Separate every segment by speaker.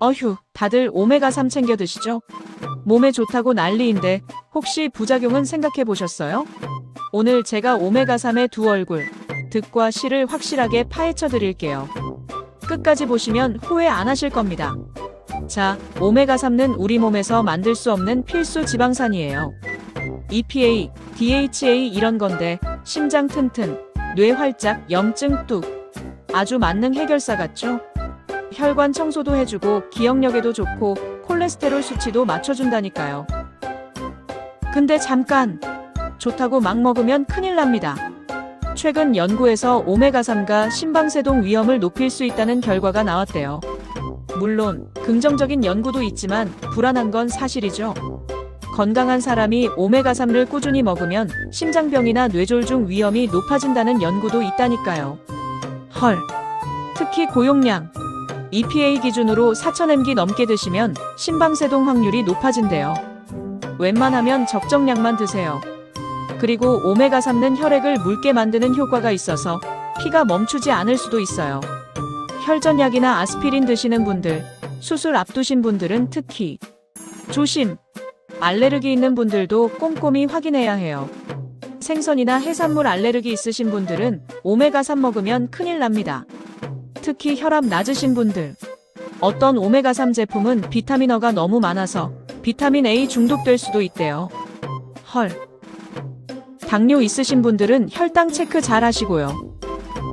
Speaker 1: 어휴, 다들 오메가3 챙겨 드시죠? 몸에 좋다고 난리인데 혹시 부작용은 생각해 보셨어요? 오늘 제가 오메가3의 두 얼굴, 득과 실을 확실하게 파헤쳐 드릴게요. 끝까지 보시면 후회 안 하실 겁니다. 자, 오메가3는 우리 몸에서 만들 수 없는 필수 지방산이에요. EPA, DHA 이런 건데 심장 튼튼, 뇌 활짝, 염증 뚝. 아주 만능 해결사 같죠? 혈관 청소도 해주고 기억력에도 좋고 콜레스테롤 수치도 맞춰준다니까요. 근데 잠깐! 좋다고 막 먹으면 큰일 납니다. 최근 연구에서 오메가3가 심방세동 위험을 높일 수 있다는 결과가 나왔대요. 물론 긍정적인 연구도 있지만 불안한 건 사실이죠. 건강한 사람이 오메가3를 꾸준히 먹으면 심장병이나 뇌졸중 위험이 높아진다는 연구도 있다니까요. 헐. 특히 고용량. EPA 기준으로 4,000mg 넘게 드시면 심방세동 확률이 높아진대요. 웬만하면 적정량만 드세요. 그리고 오메가3는 혈액을 묽게 만드는 효과가 있어서 피가 멈추지 않을 수도 있어요. 혈전약이나 아스피린 드시는 분들, 수술 앞두신 분들은 특히 조심! 알레르기 있는 분들도 꼼꼼히 확인해야 해요. 생선이나 해산물 알레르기 있으신 분들은 오메가3 먹으면 큰일 납니다. 특히 혈압 낮으신 분들. 어떤 오메가3 제품은 비타민어가 너무 많아서 비타민 A 중독될 수도 있대요. 헐. 당뇨 있으신 분들은 혈당 체크 잘 하시고요.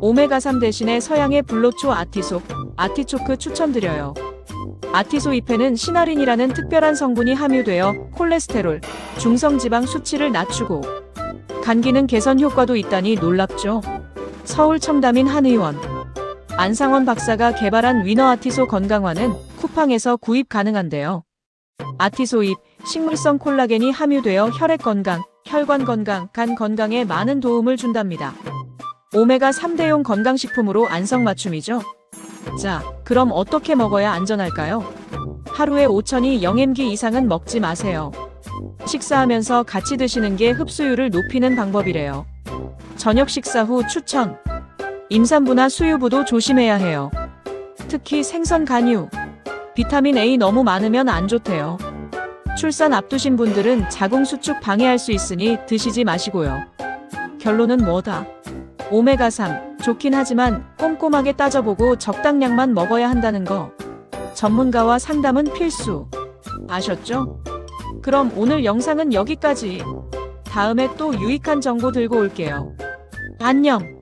Speaker 1: 오메가3 대신에 서양의 불로초 아티속, 아티초크 추천드려요. 아티소 잎에는 시나린이라는 특별한 성분이 함유되어 콜레스테롤, 중성지방 수치를 낮추고 간 기능 개선 효과도 있다니 놀랍죠. 서울 첨담인 한 의원. 안상원 박사가 개발한 위너 아티소 건강화는 쿠팡에서 구입 가능한데요. 아티소 잎, 식물성 콜라겐이 함유되어 혈액 건강, 혈관 건강, 간 건강에 많은 도움을 준답니다. 오메가 3대용 건강식품으로 안성맞춤이죠. 자, 그럼 어떻게 먹어야 안전할까요? 하루에 5천이 0mg 이상은 먹지 마세요. 식사하면서 같이 드시는 게 흡수율을 높이는 방법이래요. 저녁 식사 후 추천. 임산부나 수유부도 조심해야 해요. 특히 생선 간유. 비타민 A 너무 많으면 안 좋대요. 출산 앞두신 분들은 자궁 수축 방해할 수 있으니 드시지 마시고요. 결론은 뭐다? 오메가3 좋긴 하지만 꼼꼼하게 따져보고 적당량만 먹어야 한다는 거. 전문가와 상담은 필수. 아셨죠? 그럼 오늘 영상은 여기까지. 다음에 또 유익한 정보 들고 올게요. 안녕.